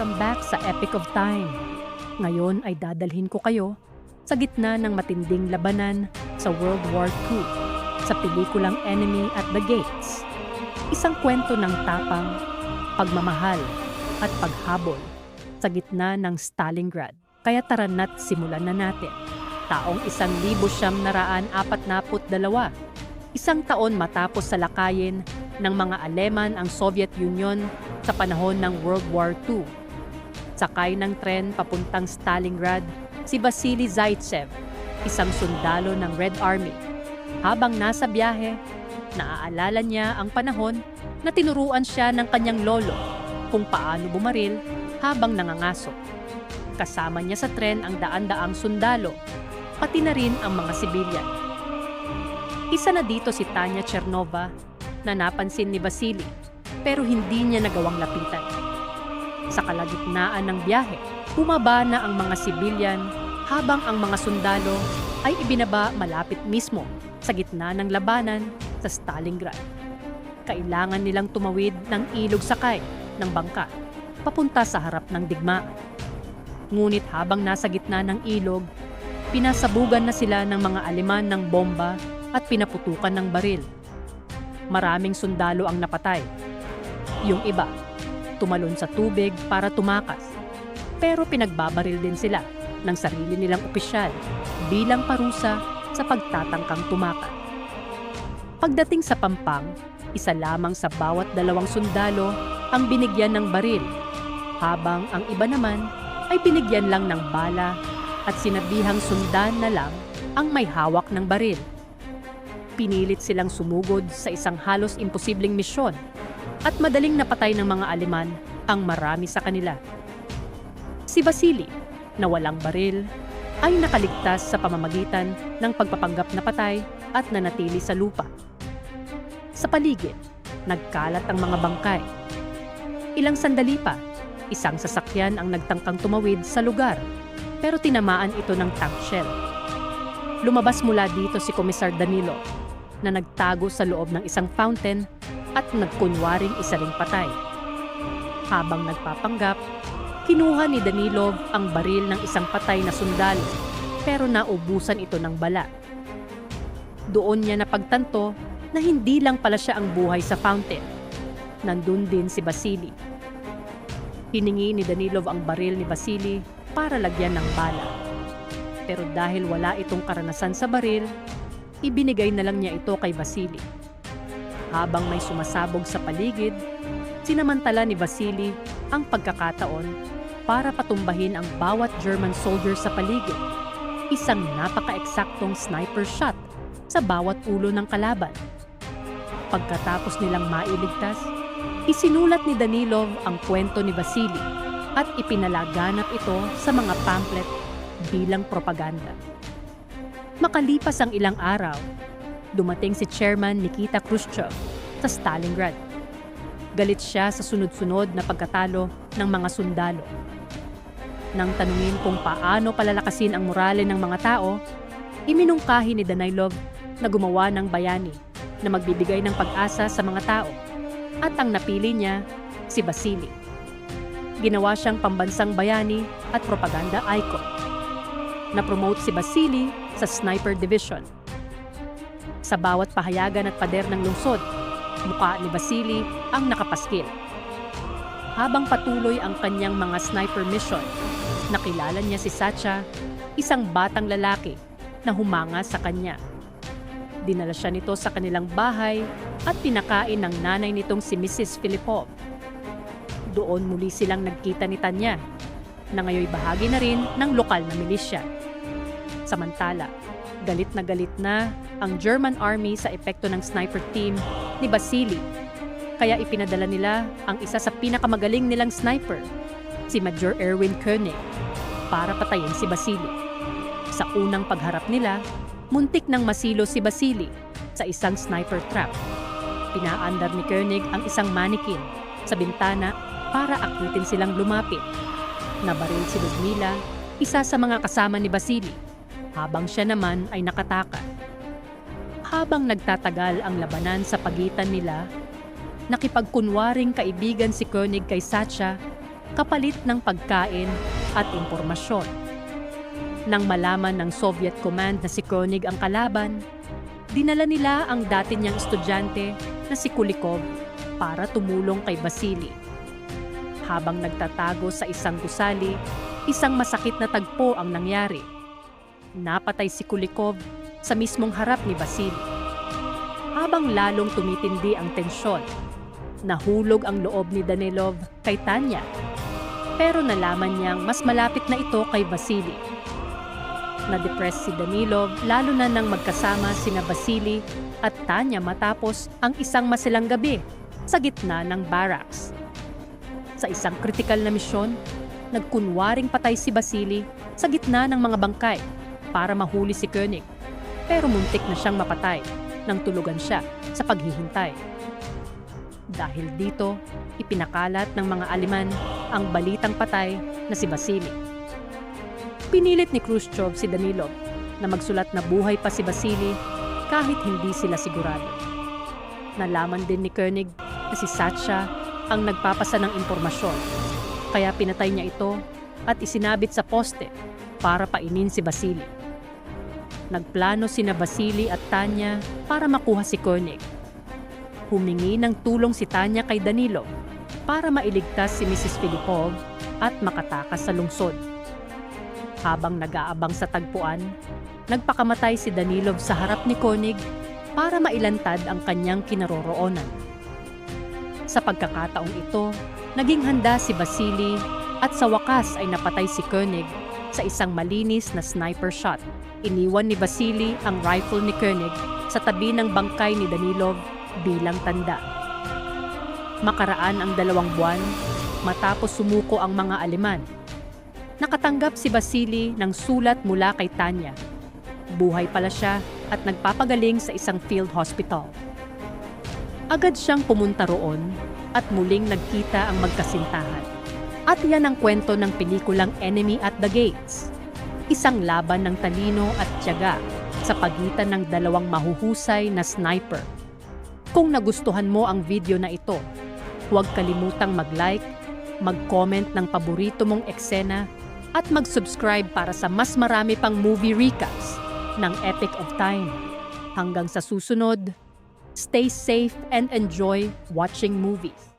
Welcome back sa Epic of Time. Ngayon ay dadalhin ko kayo sa gitna ng matinding labanan sa World War II sa pelikulang Enemy at the Gates. Isang kwento ng tapang, pagmamahal at paghabol sa gitna ng Stalingrad. Kaya tara na't simulan na natin. Taong isang libo siyam naraan apat naput dalawa. Isang taon matapos salakayin ng mga Aleman ang Soviet Union sa panahon ng World War II. Sakay ng tren papuntang Stalingrad si Vasily Zaitsev, isang sundalo ng Red Army. Habang nasa biyahe, naaalala niya ang panahon na tinuruan siya ng kanyang lolo kung paano bumaril habang nangangaso. Kasama niya sa tren ang daan-daang sundalo, pati na rin ang mga sibilyan. Isa na dito si Tanya Chernova na napansin ni Vasily pero hindi niya nagawang lapitan. Sa kalagitnaan ng biyahe, bumaba na ang mga sibilyan habang ang mga sundalo ay ibinaba malapit mismo sa gitna ng labanan sa Stalingrad. Kailangan nilang tumawid ng ilog sakay ng bangka papunta sa harap ng digmaan. Ngunit habang nasa gitna ng ilog, pinasabugan na sila ng mga Aleman ng bomba at pinaputukan ng baril. Maraming sundalo ang napatay. Yung iba, tumalon sa tubig para tumakas. Pero pinagbabaril din sila ng sarili nilang opisyal bilang parusa sa pagtatangkang tumakas. Pagdating sa Pampang, isa lamang sa bawat dalawang sundalo ang binigyan ng baril, habang ang iba naman ay binigyan lang ng bala at sinabihang sundan na lang ang may hawak ng baril. Pinilit silang sumugod sa isang halos imposibleng misyon at madaling napatay ng mga Aleman ang marami sa kanila. Si Vasily, na walang baril, ay nakaligtas sa pamamagitan ng pagpapanggap na patay at nanatili sa lupa. Sa paligid, nagkalat ang mga bangkay. Ilang sandali pa, isang sasakyan ang nagtangkang tumawid sa lugar pero tinamaan ito ng tank shell. Lumabas mula dito si Komisar Danilo na nagtago sa loob ng isang fountain at nagkunwaring isa ring patay. Habang nagpapanggap, kinuha ni Danilov ang baril ng isang patay na sundalo pero naubusan ito ng bala. Doon niya napagtanto na hindi lang pala siya ang buhay sa fountain. Nandun din si Vasily. Hiningi ni Danilov ang baril ni Vasily para lagyan ng bala. Pero dahil wala itong karanasan sa baril, ibinigay na lang niya ito kay Vasily. Habang may sumasabog sa paligid, sinamantala ni Vasily ang pagkakataon para patumbahin ang bawat German soldier sa paligid. Isang napaka-eksaktong sniper shot sa bawat ulo ng kalaban. Pagkatapos nilang mailigtas, isinulat ni Danilov ang kwento ni Vasily at ipinalaganap ito sa mga pamphlet bilang propaganda. Makalipas ang ilang araw, dumating si Chairman Nikita Khrushchev sa Stalingrad. Galit siya sa sunod-sunod na pagkatalo ng mga sundalo. Nang tanungin kung paano palalakasin ang morale ng mga tao, iminungkahi ni Danilov na gumawa ng bayani na magbibigay ng pag-asa sa mga tao. At ang napili niya, si Vasily. Ginawa siyang pambansang bayani at propaganda icon. Na-promote si Vasily sa Sniper Division. Sa bawat pahayagan at pader ng lungsod, mukha ni Vasily ang nakapaskil. Habang patuloy ang kanyang mga sniper mission, nakilala niya si Sacha, isang batang lalaki na humanga sa kanya. Dinala siya nito sa kanilang bahay at pinakain ng nanay nitong si Mrs. Filipov. Doon muli silang nagkita ni Tanya, na ngayoy bahagi na rin ng lokal na milisya. Samantala, galit na galit na ang German Army sa epekto ng sniper team ni Vasily. Kaya ipinadala nila ang isa sa pinakamagaling nilang sniper, si Major Erwin Koenig, para patayin si Vasily. Sa unang pagharap nila, muntik nang masilo si Vasily sa isang sniper trap. Pinaandar ni Koenig ang isang manikin sa bintana para akitin silang lumapit. Nabaril si Ludmila, isa sa mga kasama ni Vasily, habang siya naman ay nakataka. Habang nagtatagal ang labanan sa pagitan nila, nakipagkunwaring kaibigan si Koenig kay Satya kapalit ng pagkain at impormasyon. Nang malaman ng Soviet Command na si Koenig ang kalaban, dinala nila ang dati niyang estudyante na si Kulikov para tumulong kay Vasily. Habang nagtatago sa isang gusali, isang masakit na tagpo ang nangyari. Napatay si Kulikov sa mismong harap ni Vasily. Habang lalong tumitindi ang tensyon, nahulog ang loob ni Danilov kay Tanya. Pero nalaman niyang mas malapit na ito kay Vasily. Na-depress si Danilov lalo na nang magkasama sina Vasily at Tanya matapos ang isang masilang gabi sa gitna ng barracks. Sa isang kritikal na misyon, nagkunwaring patay si Vasily sa gitna ng mga bangkay para mahuli si Koenig. Pero muntik na siyang mapatay nang tulugan siya sa paghihintay. Dahil dito, ipinakalat ng mga Aleman ang balitang patay na si Vasily. Pinilit ni Khrushchev si Danilov na magsulat na buhay pa si Vasily kahit hindi sila sigurado. Nalaman din ni Koenig na si Satya ang nagpapasa ng impormasyon. Kaya pinatay niya ito at isinabit sa poste para painin si Vasily. Nagplano sina Vasily at Tanya para makuha si Koenig. Humingi ng tulong si Tanya kay Danilo para mailigtas si Mrs. Filipov at makatakas sa lungsod. Habang nag-aabang sa tagpuan, nagpakamatay si Danilov sa harap ni Koenig para mailantad ang kanyang kinaroroonan. Sa pagkakataong ito, naging handa si Vasily at sa wakas ay napatay si Koenig sa isang malinis na sniper shot. Iniwan ni Vasily ang rifle ni Koenig sa tabi ng bangkay ni Danilov bilang tanda. Makaraan ang dalawang buwan matapos sumuko ang mga Aleman. Nakatanggap si Vasily ng sulat mula kay Tanya. Buhay pala siya at nagpapagaling sa isang field hospital. Agad siyang pumunta roon at muling nagkita ang magkasintahan. At yan ang kwento ng pelikulang Enemy at the Gates. Isang laban ng talino at tiyaga sa pagitan ng dalawang mahuhusay na sniper. Kung nagustuhan mo ang video na ito, huwag kalimutang mag-like, mag-comment ng paborito mong eksena at mag-subscribe para sa mas marami pang movie recaps ng Epic of Time. Hanggang sa susunod, stay safe and enjoy watching movies.